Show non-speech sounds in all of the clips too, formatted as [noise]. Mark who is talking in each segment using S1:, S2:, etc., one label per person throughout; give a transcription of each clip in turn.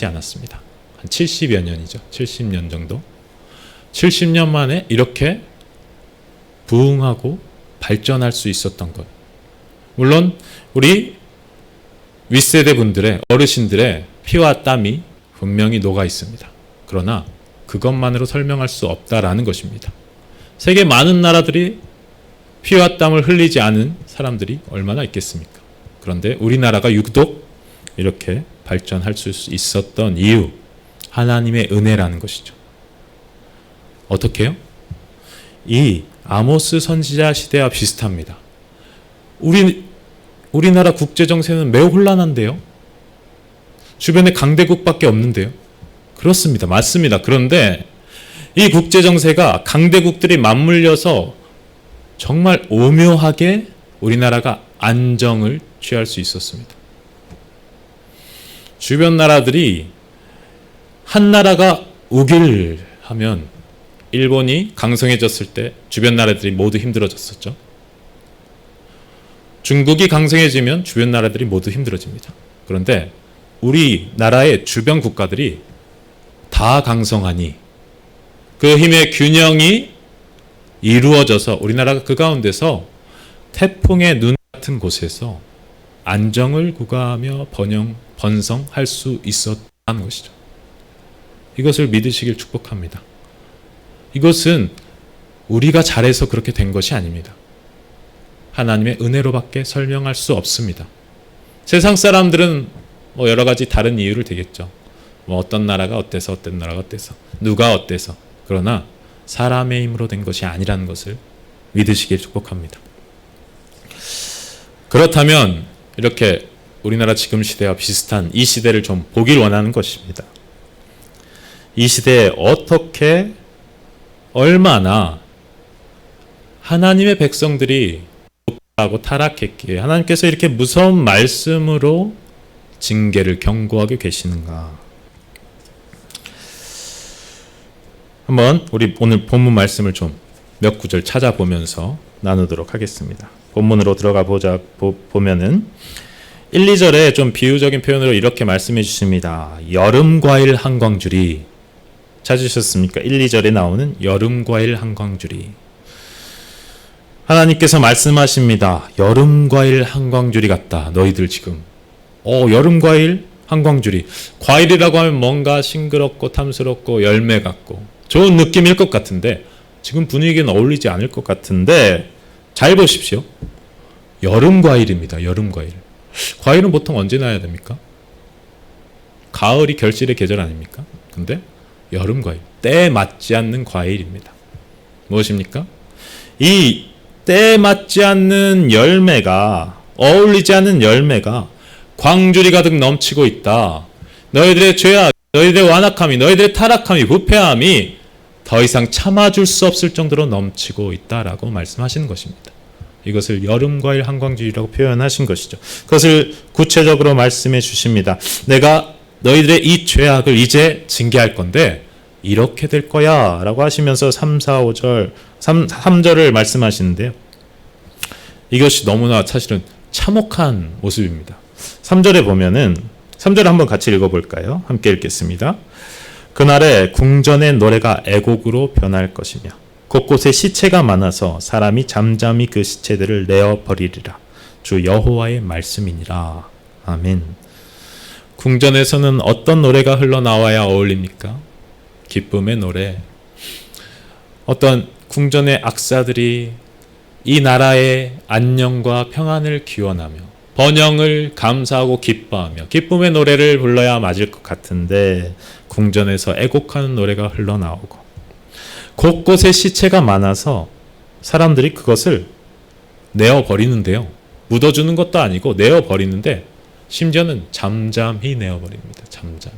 S1: 하지 않았습니다. 한 70여 년이죠. 70년 정도. 70년 만에 이렇게 부흥하고 발전할 수 있었던 것. 물론 우리 윗세대 분들의 어르신들의 피와 땀이 분명히 녹아 있습니다. 그러나 그것만으로 설명할 수 없다라는 것입니다. 세계 많은 나라들이 피와 땀을 흘리지 않은 사람들이 얼마나 있겠습니까? 그런데 우리나라가 유독 이렇게 발전할 수 있었던 이유, 하나님의 은혜라는 것이죠. 어떻게요? 이 아모스 선지자 시대와 비슷합니다. 우리 우리나라 국제 정세는 매우 혼란한데요. 주변에 강대국밖에 없는데요. 그렇습니다. 맞습니다. 그런데 이 국제 정세가 강대국들이 맞물려서 정말 오묘하게 우리나라가 안정을 취할 수 있었습니다. 주변 나라들이 한 나라가 우길 하면 일본이 강성해졌을 때 주변 나라들이 모두 힘들어졌었죠. 중국이 강성해지면 주변 나라들이 모두 힘들어집니다. 그런데 우리나라의 주변 국가들이 다 강성하니 그 힘의 균형이 이루어져서 우리나라가 그 가운데서 태풍의 눈 같은 곳에서 안정을 구가하며 번영, 번성할 수 있었다는 것이죠. 이것을 믿으시길 축복합니다. 이것은 우리가 잘해서 그렇게 된 것이 아닙니다. 하나님의 은혜로밖에 설명할 수 없습니다. 세상 사람들은 뭐 여러 가지 다른 이유를 대겠죠. 뭐 어떤 나라가 어때서 어떤 나라가 어때서 누가 어때서 그러나 사람의 힘으로 된 것이 아니라는 것을 믿으시길 축복합니다. 그렇다면 이렇게 우리나라 지금 시대와 비슷한 이 시대를 좀 보길 원하는 것입니다. 이 시대에 어떻게 얼마나 하나님의 백성들이 하고 타락했기에 하나님께서 이렇게 무서운 말씀으로 징계를 경고하게 계시는가? 한번 우리 오늘 본문 말씀을 좀 몇 구절 찾아보면서 나누도록 하겠습니다. 본문으로 들어가 보자 보, 보면은 1, 2절에 좀 비유적인 표현으로 이렇게 말씀해 주십니다. 여름 과일 한 광줄이 찾으셨습니까? 1, 2절에 나오는 여름 과일 한 광줄이 하나님께서 말씀하십니다. 여름 과일 한 광줄이 같다. 너희들 지금 어 여름 과일 한 광줄이 과일이라고 하면 뭔가 싱그럽고 탐스럽고 열매 같고 좋은 느낌일 것 같은데 지금 분위기는 어울리지 않을 것 같은데 잘 보십시오. 여름 과일입니다. 여름 과일. 과일은 보통 언제 나야 됩니까? 가을이 결실의 계절 아닙니까? 근데 여름 과일. 때에 맞지 않는 과일입니다. 무엇입니까? 이 때에 맞지 않는 열매가 어울리지 않는 열매가 광줄이 가득 넘치고 있다. 너희들의 죄악, 너희들의 완악함이, 너희들의 타락함이, 부패함이 더 이상 참아줄 수 없을 정도로 넘치고 있다라고 말씀하시는 것입니다. 이것을 여름과일 한광주의라고 표현하신 것이죠. 그것을 구체적으로 말씀해 주십니다. 내가 너희들의 이 죄악을 이제 징계할 건데 이렇게 될 거야 라고 하시면서 3, 4, 5절 3, 3절을 말씀하시는데요. 이것이 너무나 사실은 참혹한 모습입니다. 3절에 보면은 3절 한번 같이 읽어볼까요? 함께 읽겠습니다. 그날에 궁전의 노래가 애곡으로 변할 것이며 곳곳에 시체가 많아서 사람이 잠잠히 그 시체들을 내어 버리리라. 주 여호와의 말씀이니라. 아멘. 궁전에서는 어떤 노래가 흘러나와야 어울립니까? 기쁨의 노래. 어떤 궁전의 악사들이 이 나라의 안녕과 평안을 기원하며 번영을 감사하고 기뻐하며 기쁨의 노래를 불러야 맞을 것 같은데 궁전에서 애곡하는 노래가 흘러나오고 곳곳에 시체가 많아서 사람들이 그것을 내어 버리는데요. 묻어주는 것도 아니고 내어 버리는데 심지어는 잠잠히 내어 버립니다. 잠잠.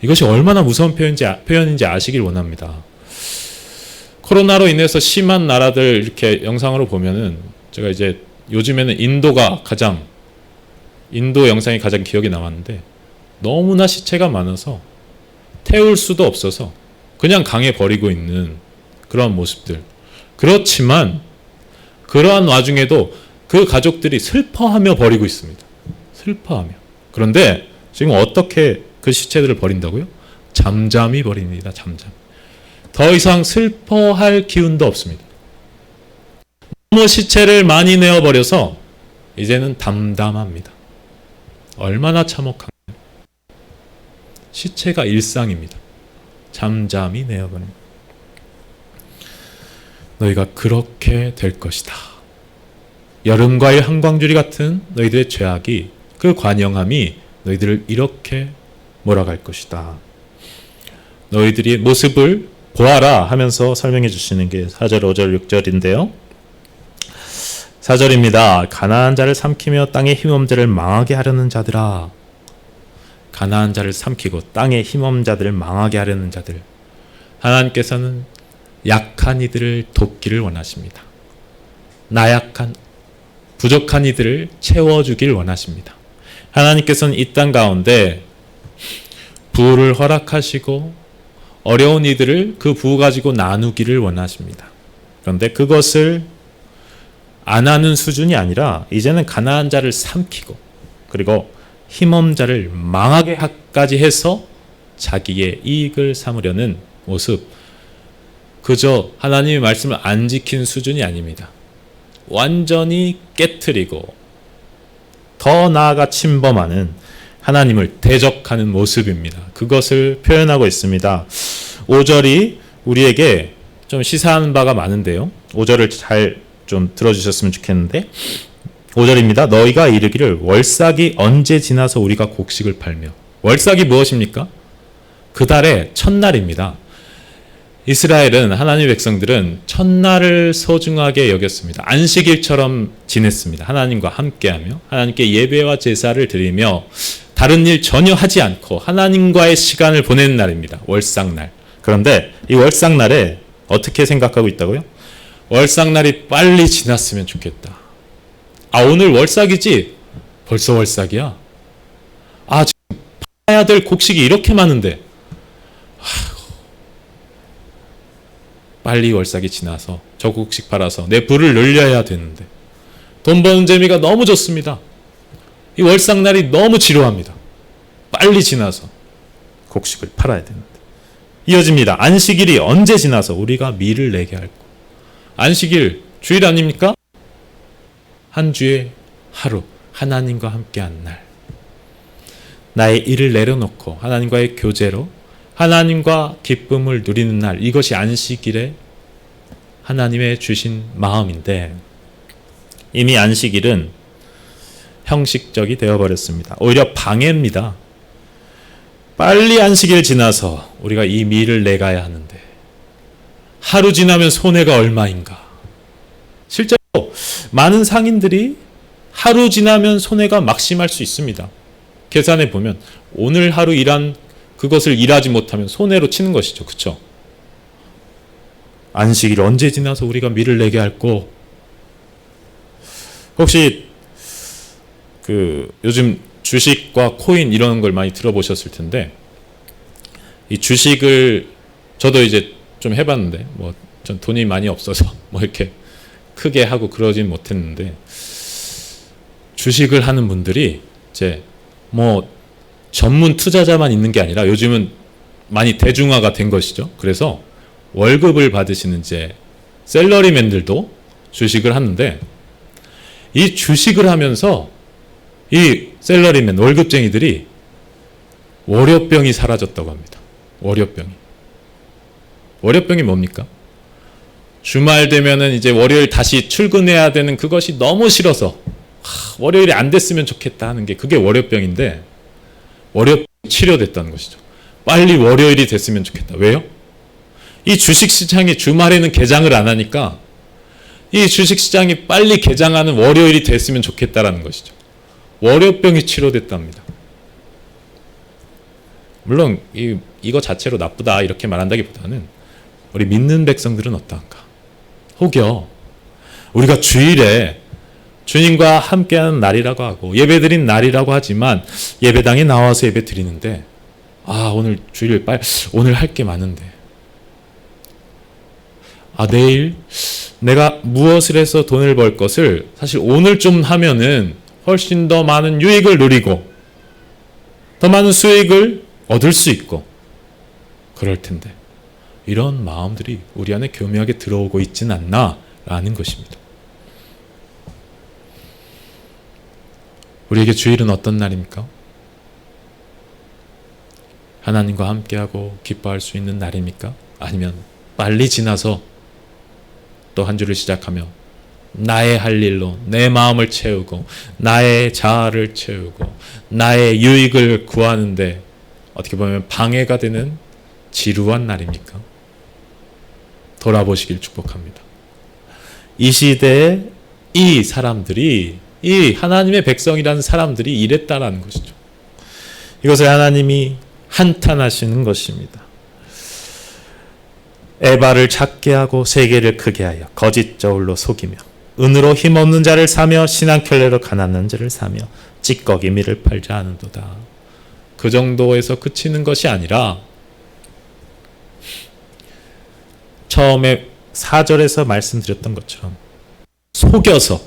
S1: 이것이 얼마나 무서운 표현인지, 표현인지 아시길 원합니다. 코로나로 인해서 심한 나라들 이렇게 영상으로 보면은 제가 이제 요즘에는 인도가 가장 인도 영상이 가장 기억에 남았는데 너무나 시체가 많아서 태울 수도 없어서 그냥 강에 버리고 있는 그런 모습들. 그렇지만 그러한 와중에도 그 가족들이 슬퍼하며 버리고 있습니다. 슬퍼하며. 그런데 지금 어떻게 그 시체들을 버린다고요? 잠잠히 버립니다. 잠잠. 더 이상 슬퍼할 기운도 없습니다. 너무 시체를 많이 내어 버려서 이제는 담담합니다. 얼마나 참혹한 시체가 일상입니다. 잠잠히 내어버립니다. 너희가 그렇게 될 것이다. 여름과일 한광주리 같은 너희들의 죄악이 그 관영함이 너희들을 이렇게 몰아갈 것이다. 너희들이 모습을 보아라 하면서 설명해 주시는 게 4절, 5절, 6절인데요. 4절입니다. 가나안 자를 삼키며 땅의 힘없는 자를 망하게 하려는 자들아. 가나안 자를 삼키고 땅의 힘없는 자들을 망하게 하려는 자들. 하나님께서는 약한 이들을 돕기를 원하십니다. 나약한 부족한 이들을 채워주길 원하십니다. 하나님께서는 이 땅 가운데 부를 허락하시고 어려운 이들을 그부 가지고 나누기를 원하십니다. 그런데 그것을 안 하는 수준이 아니라 이제는 가나안 자를 삼키고 그리고 힘없는 자를 망하게 하까지 해서 자기의 이익을 삼으려는 모습 그저 하나님의 말씀을 안 지킨 수준이 아닙니다. 완전히 깨뜨리고 더 나아가 침범하는 하나님을 대적하는 모습입니다. 그것을 표현하고 있습니다. 5절이 우리에게 좀 시사하는 바가 많은데요. 5절을 잘 좀 들어주셨으면 좋겠는데 5절입니다. 너희가 이르기를 월삭이 언제 지나서 우리가 곡식을 팔며 월삭이 무엇입니까? 그 달의 첫날입니다. 이스라엘은 하나님 백성들은 첫날을 소중하게 여겼습니다. 안식일처럼 지냈습니다. 하나님과 함께하며 하나님께 예배와 제사를 드리며 다른 일 전혀 하지 않고 하나님과의 시간을 보내는 날입니다. 월삭날. 그런데 이 월삭날에 어떻게 생각하고 있다고요? 월삭날이 빨리 지났으면 좋겠다. 아, 오늘 월삭이지? 벌써 월삭이야? 아, 지금 파야 될 곡식이 이렇게 많은데. 빨리 월삭이 지나서 저 곡식 팔아서 내 부를 늘려야 되는데. 돈 버는 재미가 너무 좋습니다. 이 월삭날이 너무 지루합니다. 빨리 지나서 곡식을 팔아야 되는데. 이어집니다. 안식일이 언제 지나서 우리가 밀을 내게 할고. 안식일 주일 아닙니까? 한 주에 하루 하나님과 함께한 날. 나의 일을 내려놓고 하나님과의 교제로 하나님과 기쁨을 누리는 날. 이것이 안식일의 하나님의 주신 마음인데 이미 안식일은 형식적이 되어버렸습니다. 오히려 방해입니다. 빨리 안식일 지나서 우리가 이 밀을 내가야 하는데 하루 지나면 손해가 얼마인가? 실제로 많은 상인들이 하루 지나면 손해가 막심할 수 있습니다. 계산해 보면 오늘 하루 일한 그것을 일하지 못하면 손해로 치는 것이죠. 그렇죠? 안식일 언제 지나서 우리가 밀을 내게 할고 혹시 그 요즘 주식과 코인 이런 걸 많이 들어보셨을 텐데 이 주식을 저도 이제 좀 해봤는데 뭐 전 돈이 많이 없어서 [laughs] 뭐 이렇게 크게 하고 그러진 못했는데 주식을 하는 분들이 이제 뭐 전문 투자자만 있는 게 아니라 요즘은 많이 대중화가 된 것이죠. 그래서 월급을 받으시는 이제 셀러리맨들도 주식을 하는데 이 주식을 하면서 이 셀러리맨 월급쟁이들이 월요병이 사라졌다고 합니다. 월요병이. 월요병이 뭡니까? 주말 되면은 이제 월요일 다시 출근해야 되는 그것이 너무 싫어서 하, 월요일이 안 됐으면 좋겠다 하는 게 그게 월요병인데 월요병 치료됐다는 것이죠. 빨리 월요일이 됐으면 좋겠다. 왜요? 이 주식 시장이 주말에는 개장을 안 하니까 이 주식 시장이 빨리 개장하는 월요일이 됐으면 좋겠다라는 것이죠. 월요병이 치료됐답니다. 물론 이 이거 자체로 나쁘다 이렇게 말한다기보다는 우리 믿는 백성들은 어떠한가? 혹여 우리가 주일에 주님과 함께하는 날이라고 하고 예배드린 날이라고 하지만 예배당에 나와서 예배 드리는데 아 오늘 주일 빨 오늘 할 게 많은데 아 내일 내가 무엇을 해서 돈을 벌 것을 사실 오늘 좀 하면은 훨씬 더 많은 유익을 누리고 더 많은 수익을 얻을 수 있고 그럴 텐데 이런 마음들이 우리 안에 교묘하게 들어오고 있진 않나라는 것입니다. 우리에게 주일은 어떤 날입니까? 하나님과 함께하고 기뻐할 수 있는 날입니까? 아니면 빨리 지나서 또 한 주를 시작하며 나의 할 일로 내 마음을 채우고 나의 자아를 채우고 나의 유익을 구하는데 어떻게 보면 방해가 되는 지루한 날입니까? 돌아보시길 축복합니다. 이 시대에 이 사람들이 이 하나님의 백성이라는 사람들이 이랬다라는 것이죠. 이것을 하나님이 한탄하시는 것입니다. 에바를 작게 하고 세계를 크게 하여 거짓 저울로 속이며 은으로 힘없는 자를 사며 신앙켤레로 가난한 자를 사며 찌꺼기 밀을 팔자 하는도다. 그 정도에서 그치는 것이 아니라 처음에 4절에서 말씀드렸던 것처럼 속여서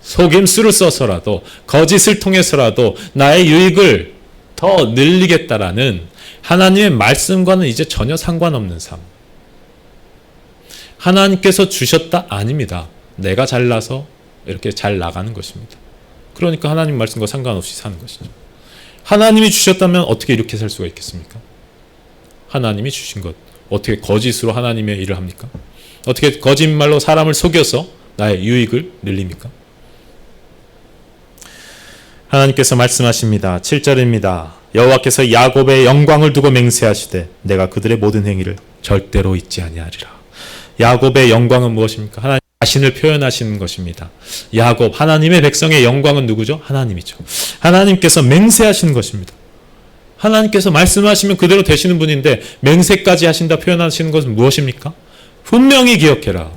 S1: 속임수를 써서라도 거짓을 통해서라도 나의 유익을 더 늘리겠다라는 하나님의 말씀과는 이제 전혀 상관없는 삶. 하나님께서 주셨다 아닙니다. 내가 잘나서 이렇게 잘 나가는 것입니다. 그러니까 하나님 말씀과 상관없이 사는 것이죠. 하나님이 주셨다면 어떻게 이렇게 살 수가 있겠습니까? 하나님이 주신 것 어떻게 거짓으로 하나님의 일을 합니까? 어떻게 거짓말로 사람을 속여서 나의 유익을 늘립니까? 하나님께서 말씀하십니다. 7절입니다. 여호와께서 야곱의 영광을 두고 맹세하시되 내가 그들의 모든 행위를 절대로 잊지 아니하리라. 야곱의 영광은 무엇입니까? 하나님 자신을 표현하시는 것입니다. 야곱 하나님의 백성의 영광은 누구죠? 하나님이죠. 하나님께서 맹세하시는 것입니다. 하나님께서 말씀하시면 그대로 되시는 분인데 맹세까지 하신다 표현하시는 것은 무엇입니까? 분명히 기억해라.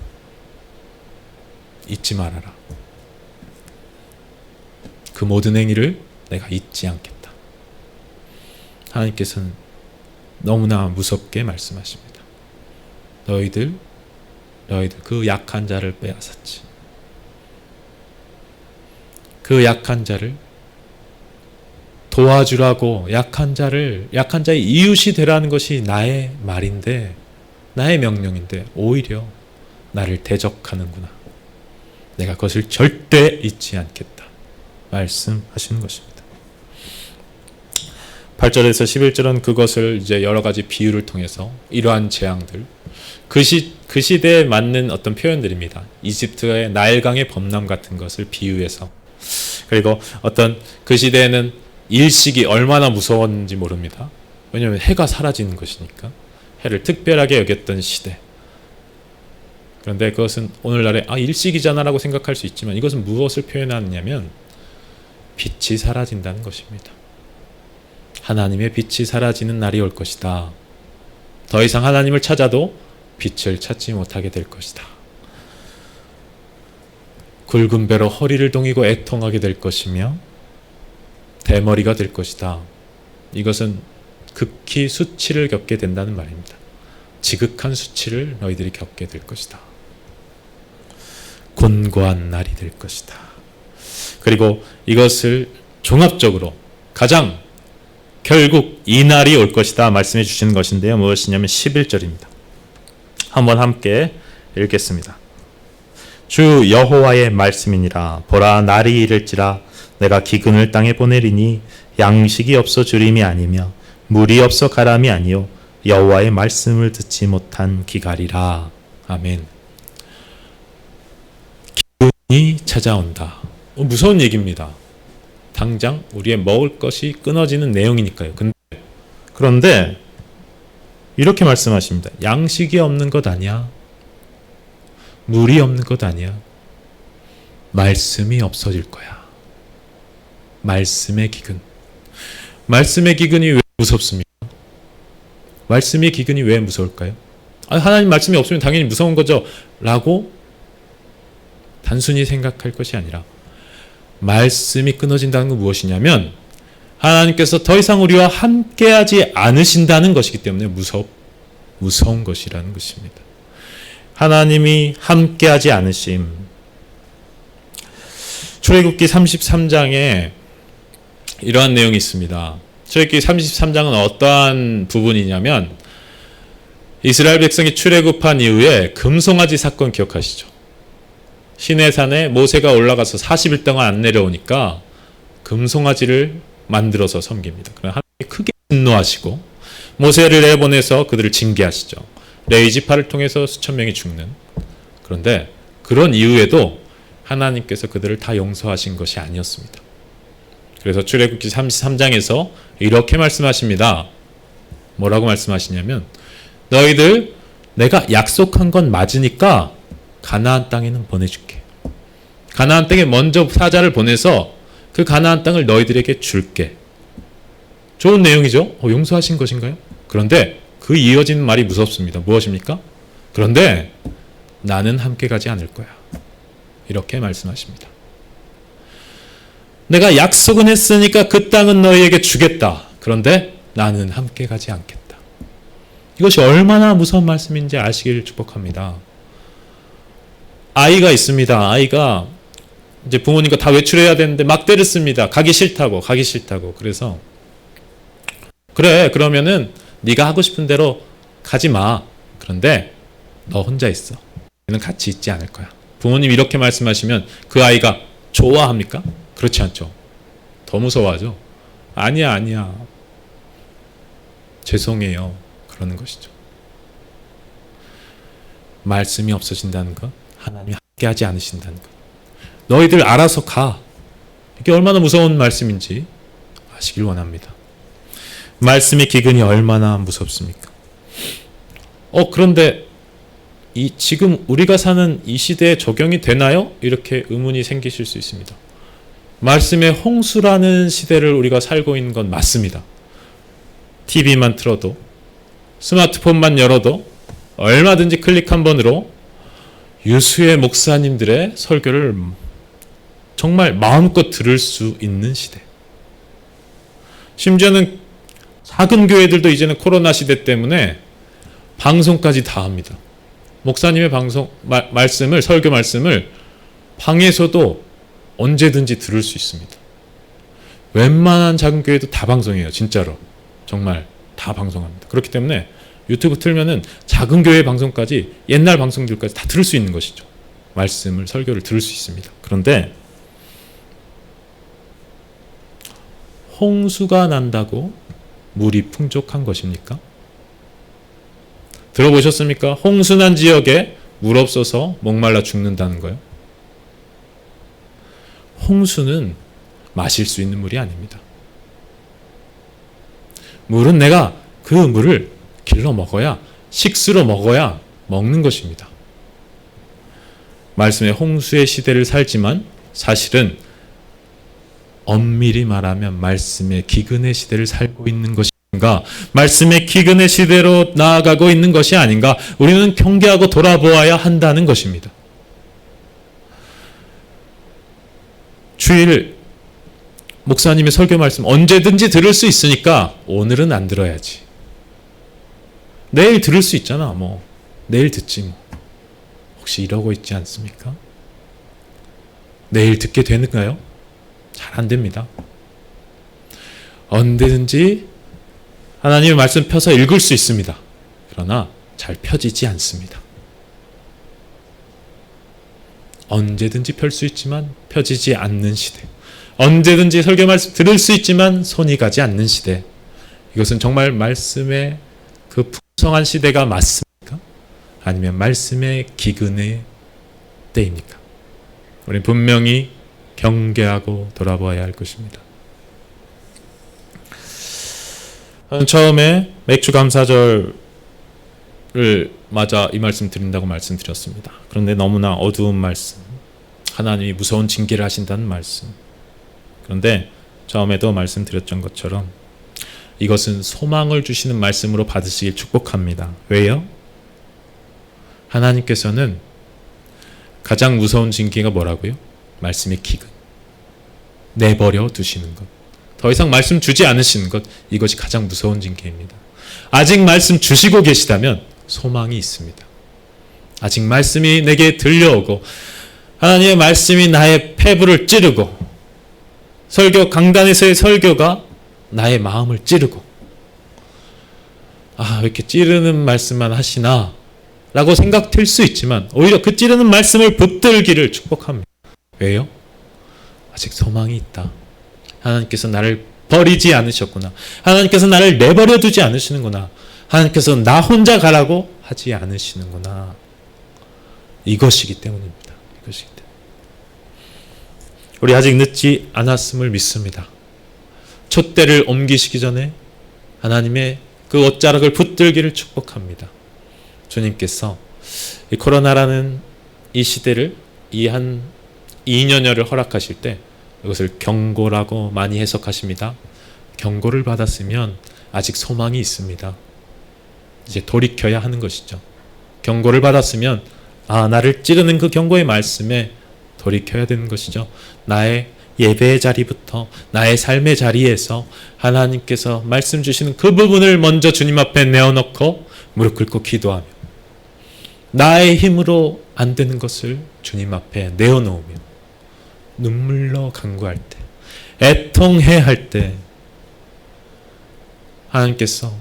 S1: 잊지 말아라. 그 모든 행위를 내가 잊지 않겠다. 하나님께서는 너무나 무섭게 말씀하십니다. 너희들, 너희들 그 약한 자를 빼앗았지. 그 약한 자를 도와주라고 약한 자를 약한 자의 이웃이 되라는 것이 나의 말인데 나의 명령인데 오히려 나를 대적하는구나. 내가 그것을 절대 잊지 않겠다. 말씀하시는 것입니다. 8절에서 11절은 그것을 이제 여러 가지 비유를 통해서 이러한 재앙들 그, 시, 그 시대에 맞는 어떤 표현들입니다. 이집트의 나일강의 범람 같은 것을 비유해서 그리고 어떤 그 시대에는 일식이 얼마나 무서웠는지 모릅니다. 왜냐하면 해가 사라지는 것이니까 해를 특별하게 여겼던 시대. 그런데 그것은 오늘날에 아 일식이잖아라고 생각할 수 있지만 이것은 무엇을 표현하느냐면 빛이 사라진다는 것입니다. 하나님의 빛이 사라지는 날이 올 것이다. 더 이상 하나님을 찾아도 빛을 찾지 못하게 될 것이다. 굵은 배로 허리를 동이고 애통하게 될 것이며 대머리가 될 것이다. 이것은 극히 수치를 겪게 된다는 말입니다. 지극한 수치를 너희들이 겪게 될 것이다. 곤고한 날이 될 것이다. 그리고 이것을 종합적으로 가장 결국 이 날이 올 것이다 말씀해 주시는 것인데요. 무엇이냐면 11절입니다. 한번 함께 읽겠습니다. 주 여호와의 말씀이니라 보라 날이 이를지라 내가 기근을 땅에 보내리니 양식이 없어 주림이 아니며 물이 없어 가람이 아니요 여호와의 말씀을 듣지 못한 기갈이라 아멘. 기근이 찾아온다. 어, 무서운 얘기입니다. 당장 우리의 먹을 것이 끊어지는 내용이니까요. 근데 그런데 이렇게 말씀하십니다. 양식이 없는 것 아니야. 물이 없는 것 아니야. 말씀이 없어질 거야. 말씀의 기근. 말씀의 기근이 왜 무섭습니까? 말씀의 기근이 왜 무서울까요? 아, 하나님 말씀이 없으면 당연히 무서운 거죠. 라고 단순히 생각할 것이 아니라 말씀이 끊어진다는 건 무엇이냐면 하나님께서 더 이상 우리와 함께하지 않으신다는 것이기 때문에 무섭 무서운 것이라는 것입니다. 하나님이 함께하지 않으심. 출애굽기 33장에 이러한 내용이 있습니다. 출애굽기 33장은 어떠한 부분이냐면 이스라엘 백성이 출애굽한 이후에 금송아지 사건 기억하시죠? 시내산에 모세가 올라가서 40일 동안 안 내려오니까 금송아지를 만들어서 섬깁니다. 그럼 하나님이 크게 분노하시고 모세를 내보내서 그들을 징계하시죠. 레이지파를 통해서 수천 명이 죽는. 그런데 그런 이후에도 하나님께서 그들을 다 용서하신 것이 아니었습니다. 그래서 출애굽기 33장에서 이렇게 말씀하십니다. 뭐라고 말씀하시냐면 너희들 내가 약속한 건 맞으니까 가나안 땅에는 보내줄게. 가나안 땅에 먼저 사자를 보내서 그 가나안 땅을 너희들에게 줄게. 좋은 내용이죠? 어, 용서하신 것인가요? 그런데 그 이어지는 말이 무섭습니다. 무엇입니까? 그런데 나는 함께 가지 않을 거야. 이렇게 말씀하십니다. 내가 약속은 했으니까 그 땅은 너희에게 주겠다. 그런데 나는 함께 가지 않겠다. 이것이 얼마나 무서운 말씀인지 아시기를 축복합니다. 아이가 있습니다. 아이가 이제 부모님과 다 외출해야 되는데 막 때렸습니다. 가기 싫다고, 가기 싫다고. 그래서 그래, 그러면은 네가 하고 싶은 대로 가지 마. 그런데 너 혼자 있어. 너는 같이 있지 않을 거야. 부모님 이렇게 말씀하시면 그 아이가 좋아합니까? 그렇지 않죠. 더 무서워하죠. 아니야, 아니야. 죄송해요. 그러는 것이죠. 말씀이 없어진다는 것, 하나님이 함께하지 않으신다는 것. 너희들 알아서 가. 이게 얼마나 무서운 말씀인지 아시길 원합니다. 말씀의 기근이 얼마나 무섭습니까? 어, 그런데 이 지금 우리가 사는 이 시대에 적용이 되나요? 이렇게 의문이 생기실 수 있습니다. 말씀의 홍수라는 시대를 우리가 살고 있는 건 맞습니다. TV만 틀어도 스마트폰만 열어도 얼마든지 클릭 한 번으로 유수의 목사님들의 설교를 정말 마음껏 들을 수 있는 시대. 심지어는 작은 교회들도 이제는 코로나 시대 때문에 방송까지 다 합니다. 목사님의 방송 말, 말씀을 설교 말씀을 방에서도 언제든지 들을 수 있습니다. 웬만한 작은 교회도 다 방송해요, 진짜로. 정말 다 방송합니다. 그렇기 때문에 유튜브 틀면은 작은 교회 방송까지 옛날 방송들까지 다 들을 수 있는 것이죠. 말씀을 설교를 들을 수 있습니다. 그런데 홍수가 난다고 물이 풍족한 것입니까? 들어보셨습니까? 홍수난 지역에 물 없어서 목말라 죽는다는 거요. 홍수는 마실 수 있는 물이 아닙니다. 물은 내가 그 물을 길러 먹어야 식수로 먹어야 먹는 것입니다. 말씀의 홍수의 시대를 살지만 사실은 엄밀히 말하면 말씀의 기근의 시대를 살고 있는 것인가? 말씀의 기근의 시대로 나아가고 있는 것이 아닌가? 우리는 경계하고 돌아보아야 한다는 것입니다. 주일 목사님의 설교 말씀 언제든지 들을 수 있으니까 오늘은 안 들어야지. 내일 들을 수 있잖아. 뭐 내일 듣지 뭐. 혹시 이러고 있지 않습니까? 내일 듣게 되는가요? 잘 안 됩니다. 언제든지 하나님의 말씀 펴서 읽을 수 있습니다. 그러나 잘 펴지지 않습니다. 언제든지 펼 수 있지만 펴지지 않는 시대. 언제든지 설교 말씀 들을 수 있지만 손이 가지 않는 시대. 이것은 정말 말씀의 그 풍성한 시대가 맞습니까? 아니면 말씀의 기근의 때입니까? 우리 분명히 경계하고 돌아봐야 할 것입니다. 처음에 맥주 감사절 을 맞아 이 말씀 드린다고 말씀드렸습니다. 그런데 너무나 어두운 말씀, 하나님이 무서운 징계를 하신다는 말씀. 그런데 처음에도 말씀드렸던 것처럼 이것은 소망을 주시는 말씀으로 받으시길 축복합니다. 왜요? 하나님께서는 가장 무서운 징계가 뭐라고요? 말씀의 기근. 내버려 두시는 것. 더 이상 말씀 주지 않으시는 것. 이것이 가장 무서운 징계입니다. 아직 말씀 주시고 계시다면 소망이 있습니다. 아직 말씀이 내게 들려오고 하나님의 말씀이 나의 폐부를 찌르고 설교 강단에서의 설교가 나의 마음을 찌르고 아, 왜 이렇게 찌르는 말씀만 하시나? 라고 생각될 수 있지만 오히려 그 찌르는 말씀을 붙들기를 축복합니다. 왜요? 아직 소망이 있다. 하나님께서 나를 버리지 않으셨구나. 하나님께서 나를 내버려 두지 않으시는구나. 하나님께서 나 혼자 가라고 하지 않으시는구나. 이것이기 때문입니다. 이것이기 때문에. 우리 아직 늦지 않았음을 믿습니다. 촛대를 옮기시기 전에 하나님의 그 옷자락을 붙들기를 축복합니다. 주님께서 이 코로나라는 이 시대를 이 한 2년여를 허락하실 때 이것을 경고라고 많이 해석하십니다. 경고를 받았으면 아직 소망이 있습니다. 이제 돌이켜야 하는 것이죠. 경고를 받았으면 아 나를 찌르는 그 경고의 말씀에 돌이켜야 되는 것이죠. 나의 예배의 자리부터 나의 삶의 자리에서 하나님께서 말씀 주시는 그 부분을 먼저 주님 앞에 내어놓고 무릎 꿇고 기도하며 나의 힘으로 안 되는 것을 주님 앞에 내어놓으며 눈물로 간구할 때 애통해 할 때 하나님께서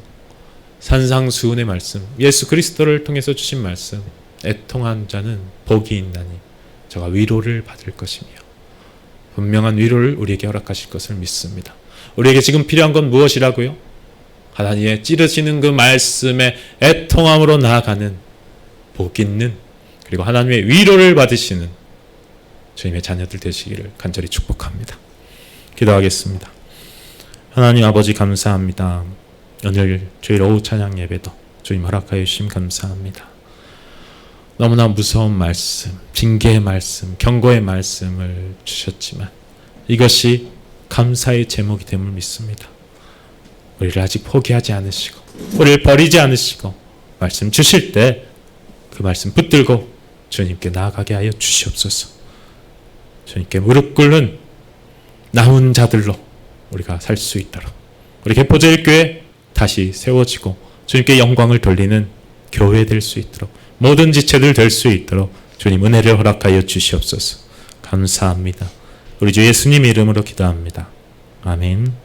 S1: 산상수훈의 말씀 예수 그리스도를 통해서 주신 말씀 애통한 자는 복이 있나니 저가 위로를 받을 것이며 분명한 위로를 우리에게 허락하실 것을 믿습니다. 우리에게 지금 필요한 건 무엇이라고요? 하나님의 찌르시는 그 말씀에 애통함으로 나아가는 복 있는 그리고 하나님의 위로를 받으시는 주님의 자녀들 되시기를 간절히 축복합니다. 기도하겠습니다. 하나님 아버지 감사합니다. 오늘 주일 오후 찬양 예배도 주님 허락하여 주심 감사합니다. 너무나 무서운 말씀, 징계의 말씀, 경고의 말씀을 주셨지만 이것이 감사의 제목이 됨을 믿습니다. 우리를 아직 포기하지 않으시고 우리를 버리지 않으시고 말씀 주실 때 그 말씀 붙들고 주님께 나아가게 하여 주시옵소서. 주님께 무릎 꿇는 남은 자들로 우리가 살 수 있도록 우리 개포제일교회 다시 세워지고 주님께 영광을 돌리는 교회 될 수 있도록 모든 지체들 될 수 있도록 주님 은혜를 허락하여 주시옵소서. 감사합니다. 우리 주 예수님 이름으로 기도합니다. 아멘.